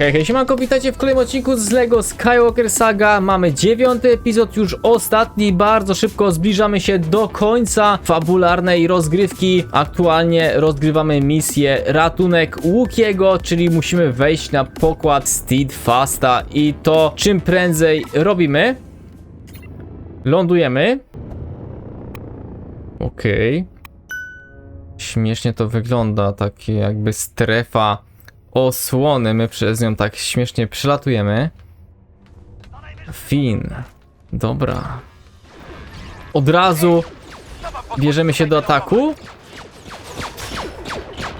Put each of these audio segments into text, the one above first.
Hej, hej, siemanko, witajcie w kolejnym odcinku z LEGO Skywalker Saga. Mamy dziewiąty epizod, już ostatni, bardzo szybko zbliżamy się do końca fabularnej rozgrywki. Aktualnie rozgrywamy misję Ratunek Łukiego, czyli musimy wejść na pokład Steadfasta i to czym prędzej robimy. Lądujemy. Okej. Śmiesznie to wygląda, takie jakby strefa osłony. My przez nią tak śmiesznie przelatujemy. Fin. Dobra. Od razu bierzemy się do ataku.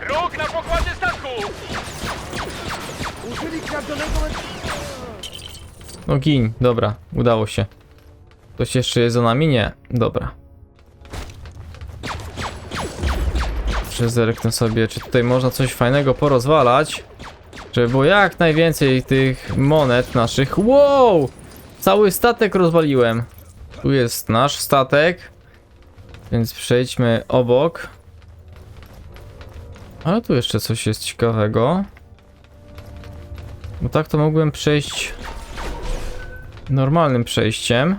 Róg na pokładzie statku! No gin, dobra, udało się. Ktoś jeszcze jest za nami? Nie, dobra. Jeszcze zerknę sobie, czy tutaj można coś fajnego porozwalać. Żeby było jak najwięcej tych monet naszych. Wow! Cały statek rozwaliłem. Tu jest nasz statek. Więc przejdźmy obok. Ale tu jeszcze coś jest ciekawego. Bo tak to mogłem przejść normalnym przejściem.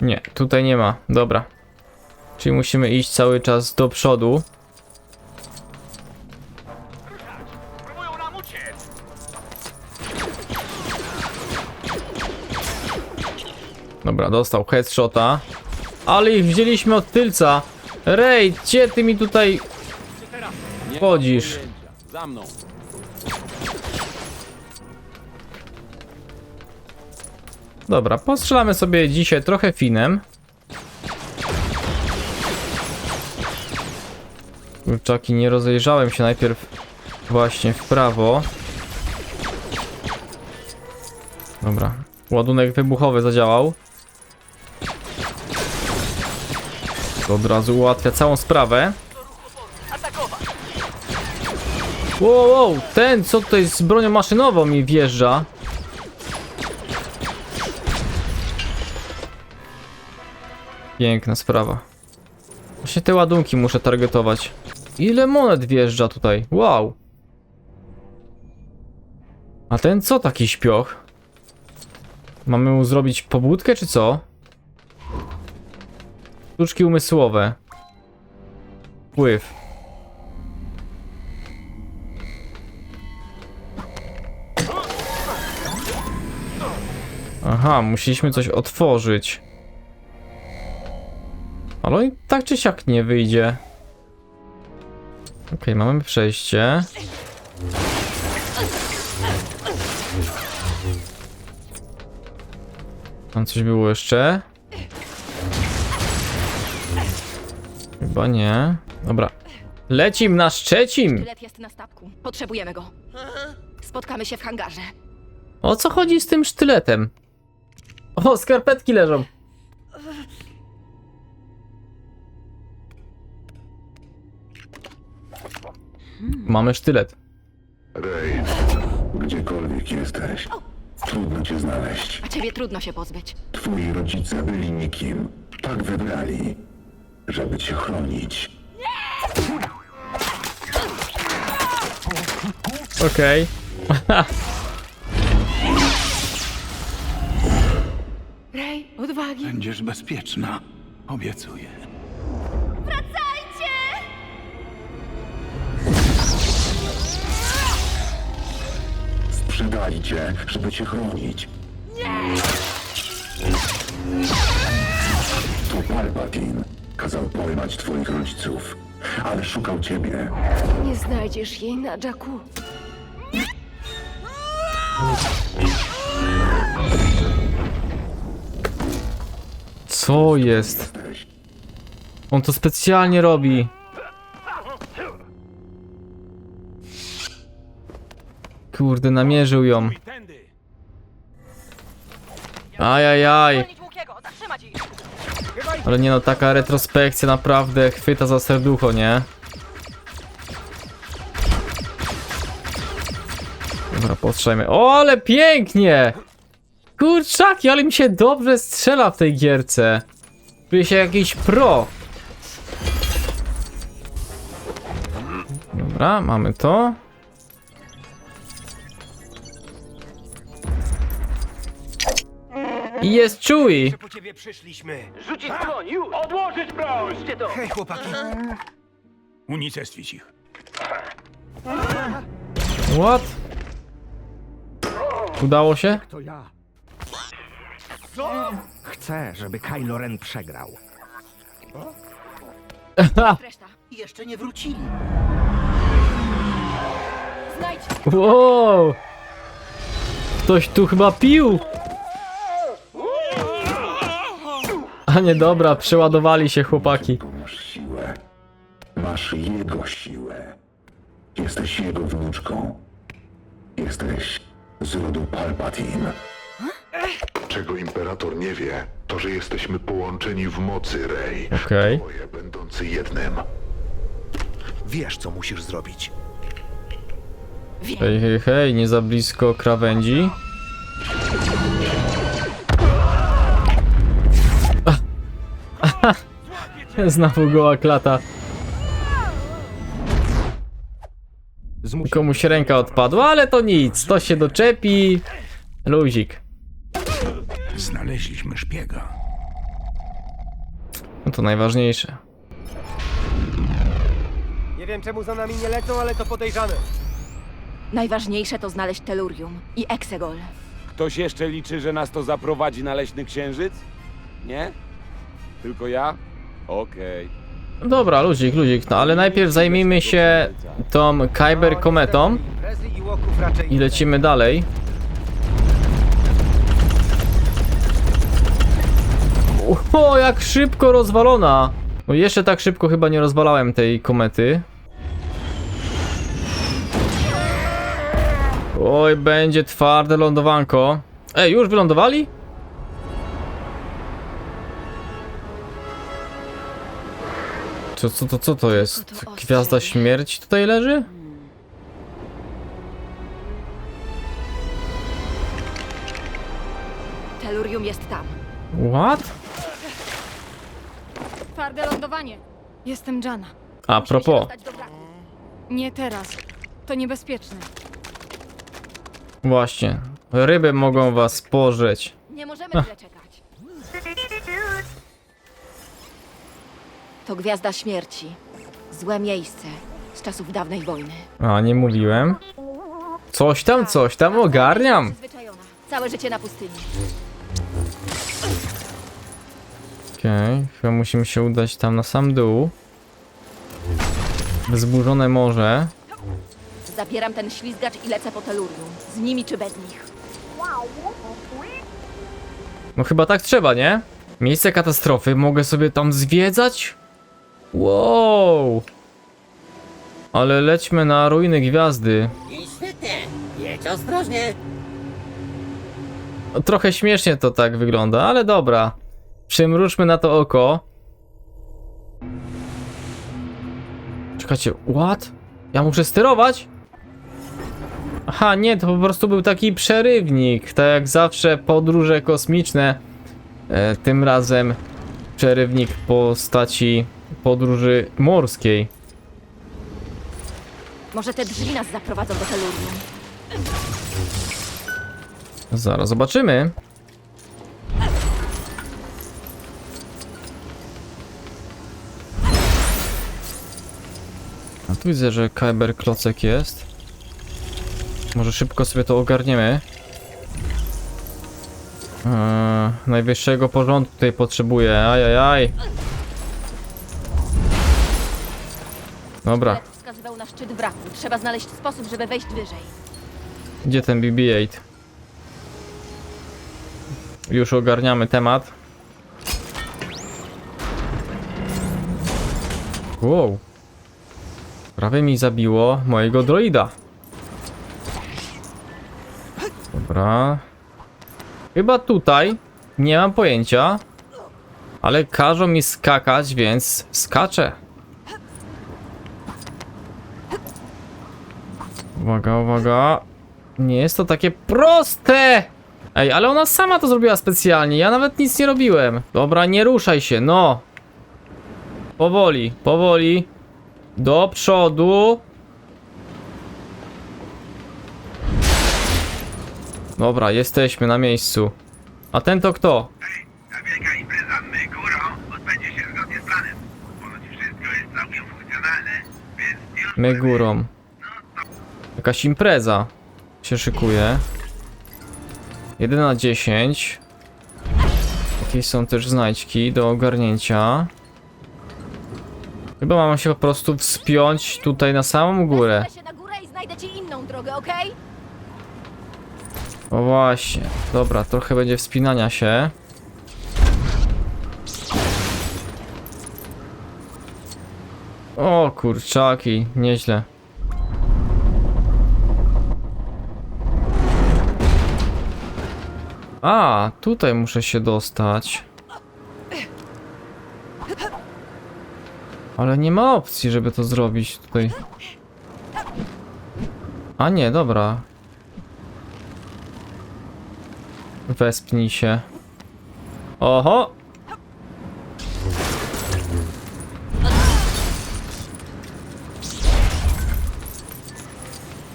Nie, tutaj nie ma. Dobra. Czyli musimy iść cały czas do przodu. Dobra, dostał headshota. Ale ich wzięliśmy od tylca. Rej, gdzie ty mi tutaj wchodzisz? Za mną. Dobra, postrzelamy sobie dzisiaj trochę finem. Kurczaki, nie rozejrzałem się najpierw właśnie w prawo. Dobra, ładunek wybuchowy zadziałał. To od razu ułatwia całą sprawę. Wow, wow, ten co tutaj z bronią maszynową mi wjeżdża. Piękna sprawa. Właśnie te ładunki muszę targetować. Ile monet wjeżdża tutaj? Wow. A ten co taki śpioch? Mamy mu zrobić pobudkę czy co? Sztuczki umysłowe. Wpływ. Aha, musieliśmy coś otworzyć. Ale i tak czy siak nie wyjdzie. Okej, mamy przejście. Tam coś było jeszcze? Chyba nie. Dobra. Lecim na Szczecin! Sztylet jest na statku. Potrzebujemy go. Spotkamy się w hangarze. O co chodzi z tym sztyletem? O, skarpetki leżą. Mamy sztylet. Rej, gdziekolwiek jesteś, trudno cię znaleźć. A ciebie trudno się pozbyć. Twoi rodzice byli nikim. Tak wybrali, żeby cię chronić. Okej. Rej, odwagi. Będziesz bezpieczna. Obiecuję. Sprzedali cię, żeby cię chronić. To Palpatine kazał pojmać twoich rodziców, ale szukał ciebie. Nie znajdziesz jej na Jacku. Co jest? Jesteś. On to specjalnie robi. Kurde, namierzył ją. Ajajaj. Ale nie no, taka retrospekcja naprawdę chwyta za serducho, nie? Dobra, postrzelajmy. O, ale pięknie! Kurczaki, ale mi się dobrze strzela w tej gierce. Czuję się jakiś pro. Dobra, mamy to. I jest Chewie. Po ciebie przyszliśmy. Rzucić broń, już! Odłożyć broń! Gdzie to? Hej, chłopaki. Unicestwić ich. What? Udało się? To ja. Chcę, żeby Kylo Ren przegrał. Reszta. Jeszcze nie wrócili. Znajdź. Wow! Ktoś tu chyba pił! A nie dobra, przeładowali się chłopaki. Masz siłę. Masz jego siłę. Jesteś jego wnuczką. Jesteś z rodu Palpatine. Czego imperator nie wie, to że jesteśmy połączeni w mocy Rey. Okej. Oboje będący jednym. Wiesz, co musisz zrobić. Hej, hej, hej, nie za blisko krawędzi. Znowu goła klata. Komuś ręka odpadła, ale to nic, to się doczepi. Luzik. Znaleźliśmy szpiega. No to najważniejsze. Nie wiem, czemu za nami nie lecą, ale to podejrzane. Najważniejsze to znaleźć telurium i Exegol. Ktoś jeszcze liczy, że nas to zaprowadzi na leśny księżyc? Nie? Tylko ja? Okej. Dobra, luzik, luzik, no ale najpierw zajmijmy się tą Kyber kometą i lecimy dalej. O, jak szybko rozwalona! No jeszcze tak szybko chyba nie rozwalałem tej komety. Oj, będzie twarde lądowanko. Ej, już wylądowali? Co, co, to, co to jest? Gwiazda śmierci tutaj leży? Telurium jest tam. What? Twarde lądowanie. Jestem Jana. A Musimy się propos. dostać do wraku. Nie teraz. To niebezpieczne. Właśnie. Ryby mogą was pożreć. Nie możemy tyle czekać. To gwiazda śmierci. Złe miejsce z czasów dawnej wojny. A, nie mówiłem. Coś tam, coś tam ogarniam. Przyzwyczajona. Całe życie na pustyni. Okej, chyba musimy się udać tam na sam dół. Wzburzone morze. Zabieram ten ślizgacz i lecę po telurium. Z nimi czy bez nich. No chyba tak trzeba, nie? Miejsce katastrofy, mogę sobie tam zwiedzać? Wow! Ale lećmy na ruiny gwiazdy. Jedź ostrożnie. Trochę śmiesznie to tak wygląda, ale dobra. Przymrużmy na to oko. Czekajcie, what? Ja muszę sterować? Aha, nie, to po prostu był taki przerywnik. Tak jak zawsze podróże kosmiczne. E, tym razem przerywnik postaci podróży morskiej. Może te drzwi nas zaprowadzą do telurium. Zaraz zobaczymy. A tu widzę, że Kyber klocek jest. Może szybko sobie to ogarniemy. Eee, najwyższego porządku tutaj potrzebuję. Ajajaj. Dobra, wskazywał na szczyt wraku. Trzeba znaleźć sposób, żeby wejść wyżej. gdzie ten BB-8? Już ogarniamy temat. Wow. Prawie mi zabiło mojego droida. Dobra. Chyba tutaj. Nie mam pojęcia. Ale każą mi skakać, więc skaczę. Uwaga, uwaga. Nie jest to takie proste! Ej, ale ona sama to zrobiła specjalnie, ja nawet nic nie robiłem. Dobra, nie ruszaj się, no. Powoli, powoli. Do przodu. Dobra, jesteśmy na miejscu. A ten to kto? Wielka impreza, my górą, odbędzie się zgodnie z planem. Ponoć wszystko jest całkiem funkcjonalne, więc My górą. Jakaś impreza się szykuje. 1 na 10. Jakieś są też znajdźki do ogarnięcia. Chyba mam się po prostu wspiąć tutaj na samą górę. Się na górę i znajdę ci inną drogę, okej? O właśnie. Dobra, trochę będzie wspinania się. O kurczaki, nieźle. A, tutaj muszę się dostać. Ale nie ma opcji, żeby to zrobić tutaj. A nie, dobra. Wespnij się. Oho!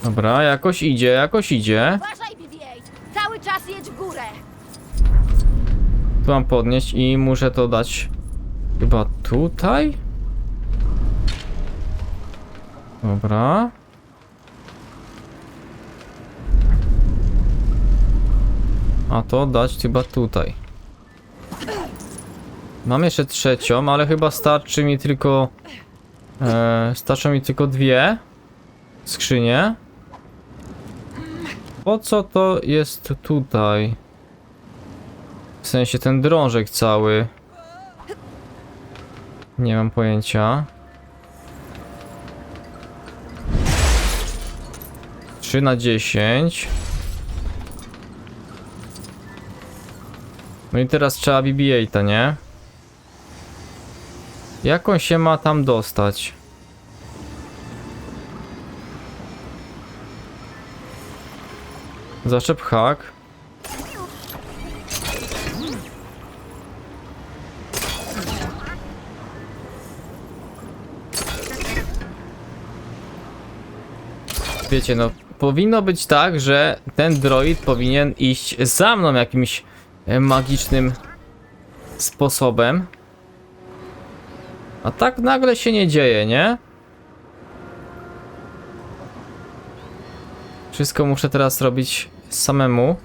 Dobra, jakoś idzie, jakoś idzie. Uważaj, BB-8! Cały czas jedź w górę! Tu mam podnieść i muszę to dać chyba tutaj? Dobra. A to dać chyba tutaj. Mam jeszcze trzecią, ale chyba starczy mi tylko... E, starczą mi tylko dwie skrzynie. Po co to jest tutaj? W sensie ten drążek cały. Nie mam pojęcia. 3 na 10. No i teraz trzeba BB-8, nie? Jak on się ma tam dostać? Zaczep hak. Wiecie, no powinno być tak, że ten droid powinien iść za mną jakimś e, magicznym sposobem. A tak nagle się nie dzieje, nie? Wszystko muszę teraz robić samemu.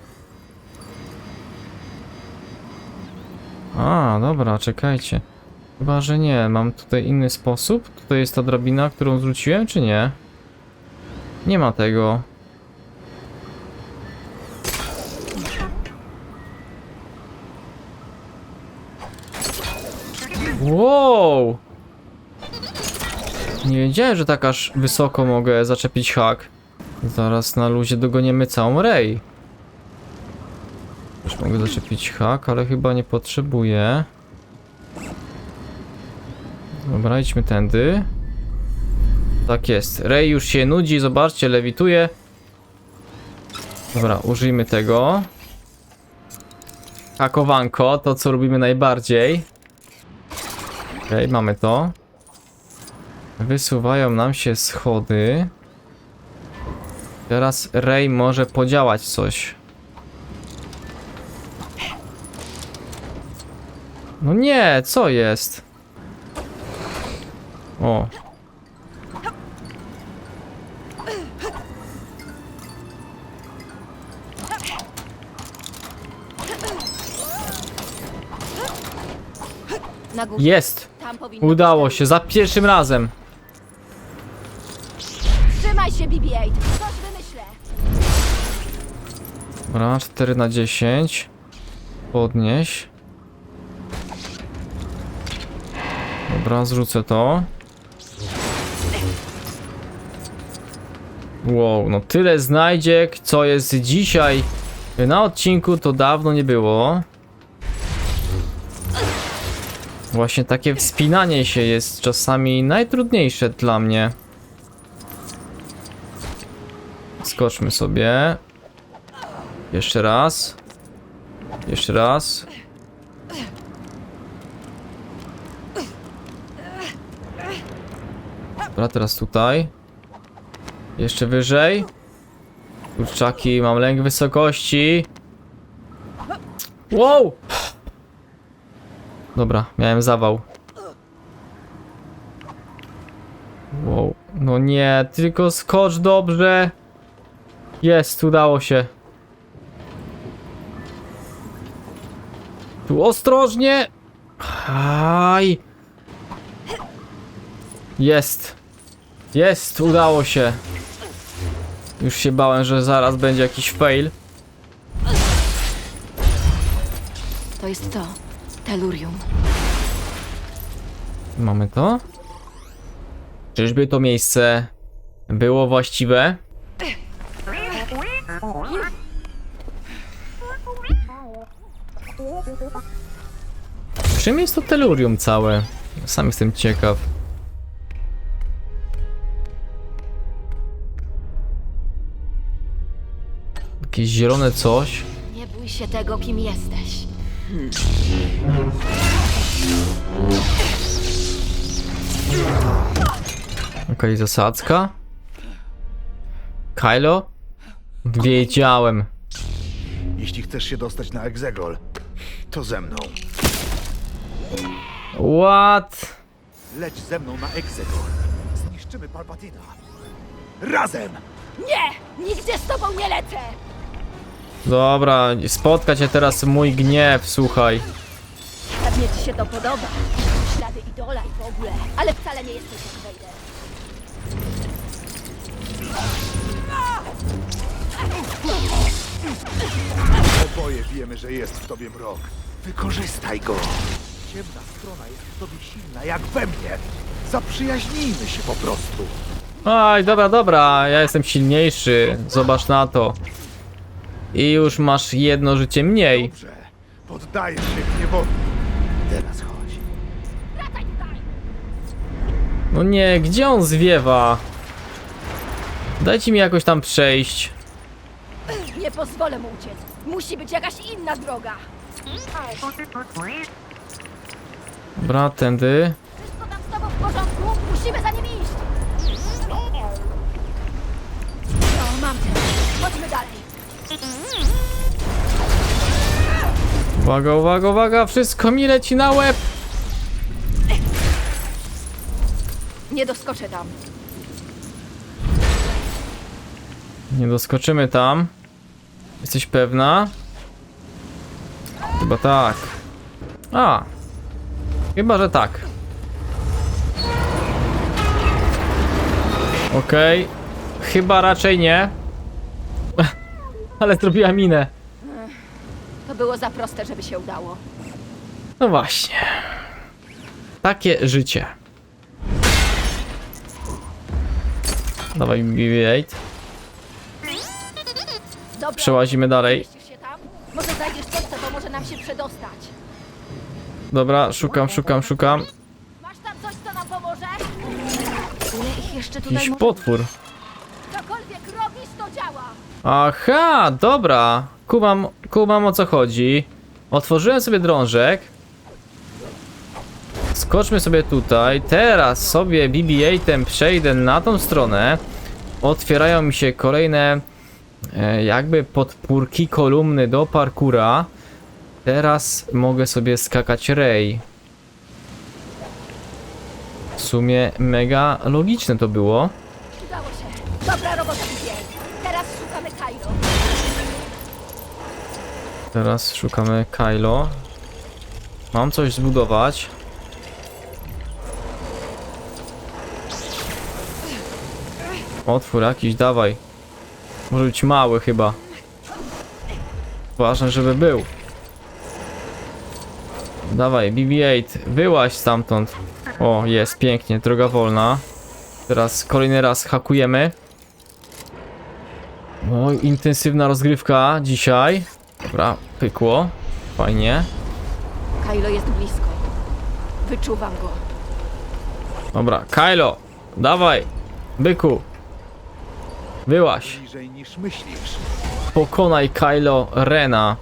A, dobra, czekajcie. Chyba, że nie. Mam tutaj inny sposób. Tutaj jest ta drabina, którą zwróciłem, czy nie? Nie ma tego. Wow! Nie wiedziałem, że tak aż wysoko mogę zaczepić hak. Zaraz na luzie dogoniemy całą rej. Już mogę zaczepić hak, ale chyba nie potrzebuję. Dobra, idźmy tędy. Tak jest. Rej już się nudzi, zobaczcie, lewituje. Dobra, użyjmy tego. Hakowanko, to co lubimy najbardziej. Okej, mamy to. Wysuwają nam się schody. Teraz Ray może podziałać coś. No nie, co jest? O. Jest! Tam powinno Udało być się, za pierwszym razem. Trzymaj się, BB-8! Coś wymyślę! Dobra, 4 na 10. Podnieś. Dobra, zrzucę to. Wow, no tyle znajdziek, co jest dzisiaj na odcinku, to dawno nie było. Właśnie takie wspinanie się jest czasami najtrudniejsze dla mnie. Skoczmy sobie. Jeszcze raz. Jeszcze raz. Dobra, teraz tutaj. Jeszcze wyżej. Kurczaki, mam lęk wysokości. Wow! Dobra, miałem zawał. Wow, no nie, tylko skocz dobrze. Jest, udało się. Tu ostrożnie. Aj. Jest. Jest, udało się. Już się bałem, że zaraz będzie jakiś fail. To jest to. Telurium. Mamy to? Czyżby to miejsce było właściwe? Czym jest to telurium całe? Sam jestem ciekaw. Jakieś zielone coś. Nie bój się tego, kim jesteś. Okej, zasadzka. Kylo? Wiedziałem. Jeśli chcesz się dostać na Exegol, to ze mną. What? Leć ze mną na Exegol. Zniszczymy Palpatina. Razem! Nie! Nigdzie z tobą nie lecę! Dobra, spotka cię teraz mój gniew, słuchaj. Pewnie ci się to podoba. Ślady idola i w ogóle. Ale wcale nie jesteś jak Vader. Oboje wiemy, że jest w tobie mrok. Wykorzystaj go. Ciemna strona jest w tobie silna, jak we mnie. Zaprzyjaźnijmy się po prostu. Aj, dobra, dobra, ja jestem silniejszy. Zobacz na to. I już masz jedno życie mniej. Dobrze. Poddajesz się gniewowi. Teraz chodź. No nie, gdzie on zwiewa? Dajcie mi jakoś tam przejść. Nie pozwolę mu uciec. Musi być jakaś inna droga. Dobra, tędy. Uwaga, uwaga, uwaga, wszystko mi leci na łeb. Nie doskoczę tam. Nie doskoczymy tam. Jesteś pewna? Chyba tak. A. Chyba, że tak. Okej. Chyba raczej nie. Ale zrobiła minę. To było za proste, żeby się udało. No właśnie. Takie życie. Dawaj BB-8. Dobra. Przełazimy dalej. Mieścisz się tam? Może znajdziesz coś, co pomoże nam się przedostać. Dobra, szukam, szukam, szukam. Masz tam coś, co nam pomoże? Ile ich jeszcze tutaj Jakiś może potwór. być? Cokolwiek robisz, to działa. Aha, dobra. Kumam, kumam o co chodzi. Otworzyłem sobie drążek. Skoczmy sobie tutaj. Teraz sobie BB-8 przejdę na tą stronę. Otwierają mi się kolejne e, jakby podpórki, kolumny do parkura. Teraz mogę sobie skakać Ray. W sumie mega logiczne to było. Udało się. Dobra robota, Teraz szukamy Kylo. Mam coś zbudować. Otwór jakiś, dawaj. Może być mały chyba. Ważne, żeby był. Dawaj, BB-8, wyłaź stamtąd. O, jest, pięknie, droga wolna. Teraz kolejny raz hakujemy. O, intensywna rozgrywka dzisiaj. Dobra, pykło. Fajnie. Kailo jest blisko. Wyczuwam go. Dobra, Kylo, dawaj, byku. Wyłaś. Bliżej niż myślisz. Pokonaj Kylo Rena.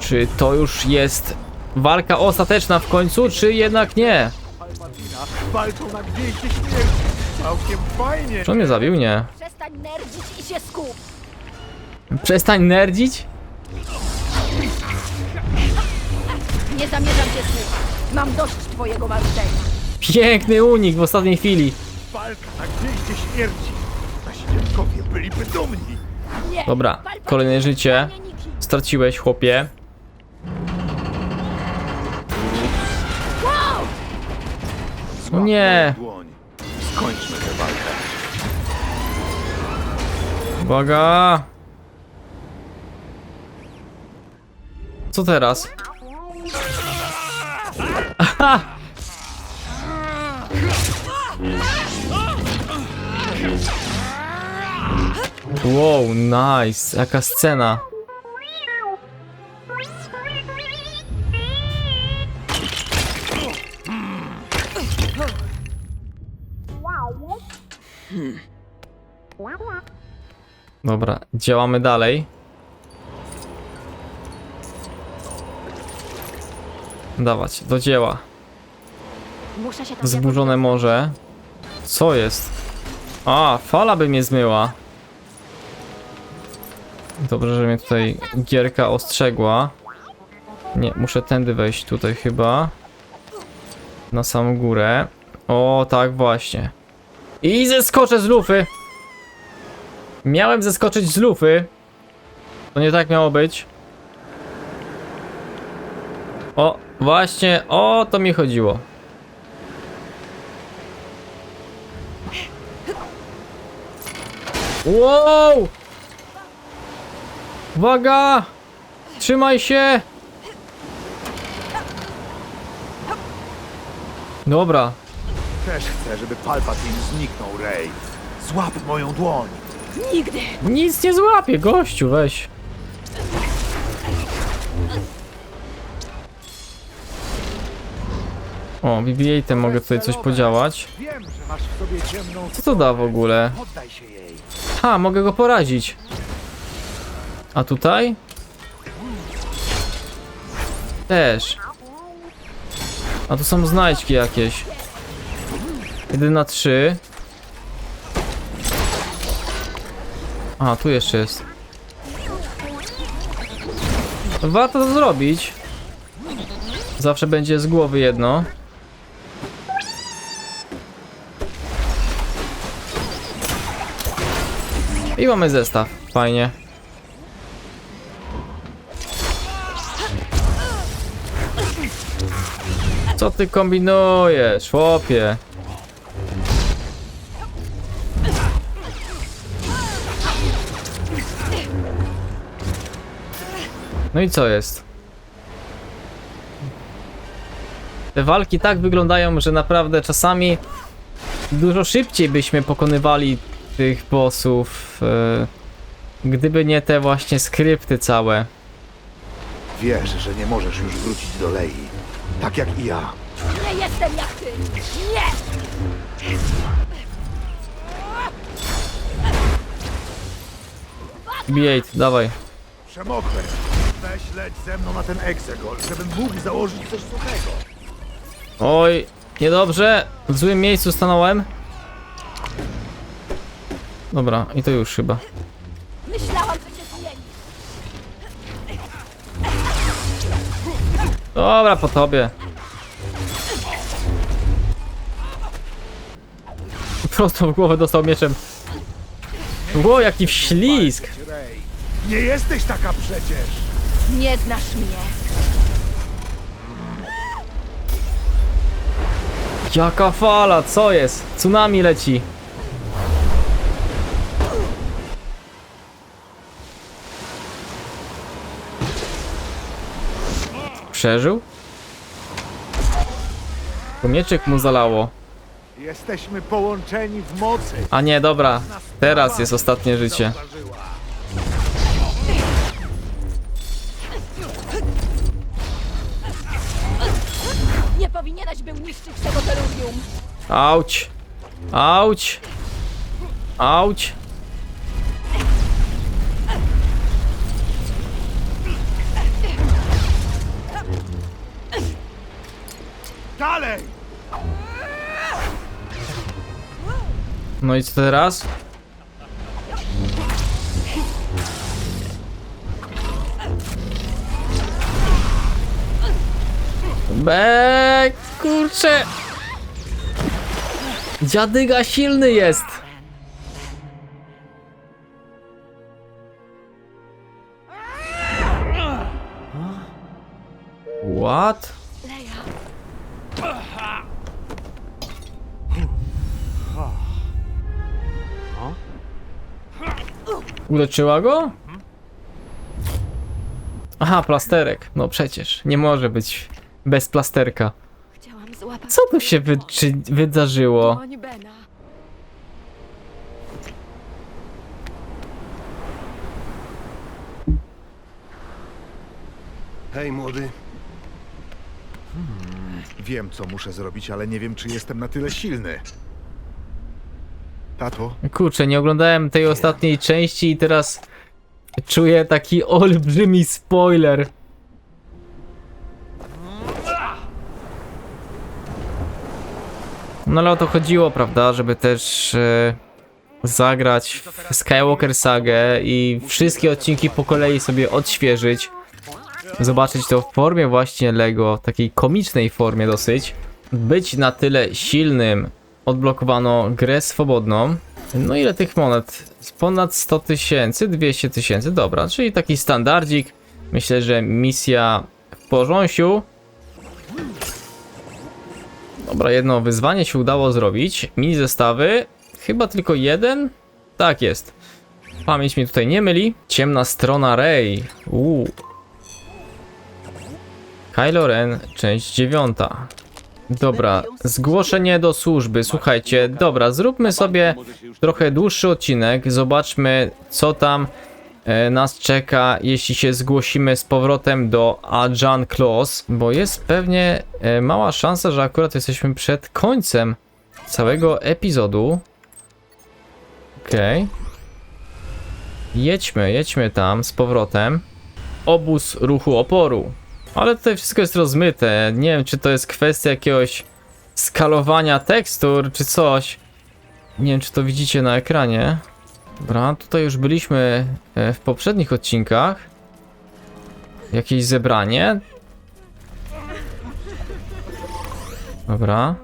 Czy to już jest walka ostateczna w końcu, czy jednak nie? Palpatina walczą na gwieździe śmierci. Całkiem fajnie. Czy on mnie zabił? Nie. Przestań nerdzić i się skup. Przestań nerdzić. Nie zamierzam cię słuchać. Mam dość twojego marudzenia. Piękny unik w ostatniej chwili. Walka na gwieździe śmierci. Nasi dziadkowie byliby dumni. Nie! Dobra, kolejne życie. nie Niki. Straciłeś, chłopie. Nie! Dłoń. Skończmy tę walkę. Uwaga! Co teraz? Wow, nice! Jaka scena! Dobra, działamy dalej. Dawać, do dzieła. Zburzone morze. Co jest? A, fala by mnie zmyła. Dobrze, że mnie tutaj gierka ostrzegła. Nie, muszę tędy wejść tutaj chyba. Na samą górę. O, tak właśnie. I zeskoczę z lufy. Miałem zeskoczyć z lufy. To nie tak miało być. O, właśnie, o to mi chodziło. Wow! Uwaga! Trzymaj się! Dobra, Też chcę, żeby Palpatine zniknął, Rey. Złap moją dłoń. Nigdy! nic nie złapie, gościu, weź. O, BB-8 mogę tutaj coś podziałać. Co to da w ogóle? Ha, mogę go porazić. A tutaj? Też. A tu są znajdźki jakieś. 1 na 3. A, tu jeszcze jest. Warto to zrobić. Zawsze będzie z głowy jedno. I mamy zestaw. Fajnie. Co ty kombinujesz, chłopie? No i co jest? Te walki tak wyglądają, że naprawdę czasami dużo szybciej byśmy pokonywali tych bossów, e, gdyby nie te właśnie skrypty całe. Wiesz, że nie możesz już wrócić do Lei. Tak jak i ja. Nie jestem jak ty! Nie! B8, dawaj. Przemokłem. Weź leć ze mną na ten egzegol, żebym mógł założyć coś suchego. Oj, niedobrze. W złym miejscu stanąłem. Dobra, i to już chyba. Myślałam, że się zmieni. Dobra, po tobie. Prosto w głowę dostał mieczem. Ło, jaki wślizg! Nie jesteś taka przecież. Nie znasz mnie. Jaka fala, co jest? Tsunami leci. Przeżył? Komieczek mu zalało. Jesteśmy połączeni w mocy. A nie, dobra. Teraz jest ostatnie życie. Nie powinieneś był niszczyć tego terudium. Auć. Auć. Auć. Dalej! No i co teraz? Eee, kurczę. Dziadyga silny jest. Uleczyła go? Aha, plasterek. No przecież, nie może być bez plasterka. Co tu się wy czy wydarzyło? Hej, młody. Wiem, co muszę zrobić, ale nie wiem, czy jestem na tyle silny. Tato, Kurczę, nie oglądałem tej ostatniej części i teraz czuję taki olbrzymi spoiler. No ale o to chodziło, prawda, żeby też e, zagrać w Skywalker Sagę i wszystkie odcinki po kolei sobie odświeżyć. Zobaczyć to w formie właśnie Lego, takiej komicznej formie dosyć. Być na tyle silnym, odblokowano grę swobodną. No ile tych monet? Ponad 100 tysięcy, 200 tysięcy, dobra, czyli taki standardzik. Myślę, że misja w porząsiu. Dobra, jedno wyzwanie się udało zrobić. Mini zestawy, chyba tylko jeden? Tak jest. Pamięć mnie tutaj nie myli. Ciemna strona Rey. Uuu. Kylo Ren, część dziewiąta. Dobra, zgłoszenie do służby. Słuchajcie, dobra, zróbmy sobie trochę dłuższy odcinek. Zobaczmy, co tam e, nas czeka, jeśli się zgłosimy z powrotem do Ajan Claus, bo jest pewnie e, mała szansa, że akurat jesteśmy przed końcem całego epizodu. Okej. Jedźmy, jedźmy tam z powrotem. Obóz ruchu oporu. Ale tutaj wszystko jest rozmyte. Nie wiem, czy to jest kwestia jakiegoś skalowania tekstur, czy coś. Nie wiem, czy to widzicie na ekranie. Dobra, tutaj już byliśmy e, w poprzednich odcinkach. Jakieś zebranie. Dobra.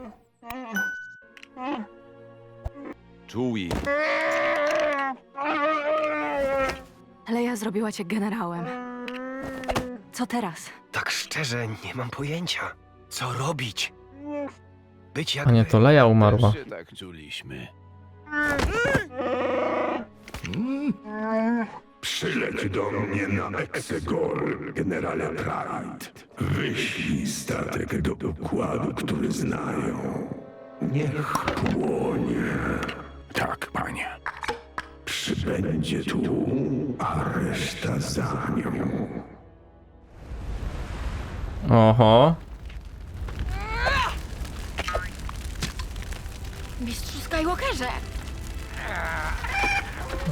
Chewie, Leja zrobiła cię generałem. Co teraz? Tak szczerze, nie mam pojęcia. Co robić? Być jak A nie, to Leja umarła. Się tak czuliśmy. Przyleć do mnie na Exegol, generale Pride. Wyślij statek do układu, który znają. Niech płonie. Tak, panie. Przybędzie tu, a reszta za nią. Oho. Mistrzu Skywalkerze!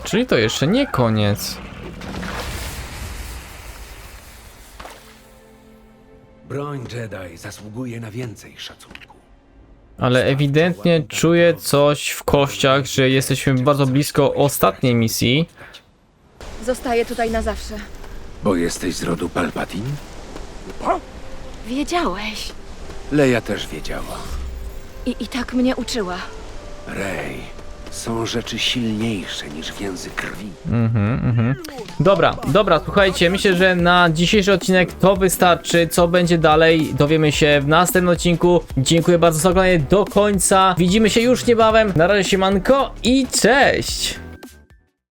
Czyli to jeszcze nie koniec. Broń Jedi zasługuje na więcej szacunku. Ale ewidentnie czuję coś w kościach, że jesteśmy bardzo blisko ostatniej misji. Zostaję tutaj na zawsze. Bo jesteś z rodu Palpatine? Wiedziałeś. Leia też wiedziała. I, I tak mnie uczyła. Rey, są rzeczy silniejsze niż więzy krwi. Mhm, mhm. Dobra, dobra, słuchajcie, myślę, że na dzisiejszy odcinek to wystarczy. Co będzie dalej, dowiemy się w następnym odcinku. Dziękuję bardzo za oglądanie do końca. Widzimy się już niebawem. Na razie siemanko i cześć!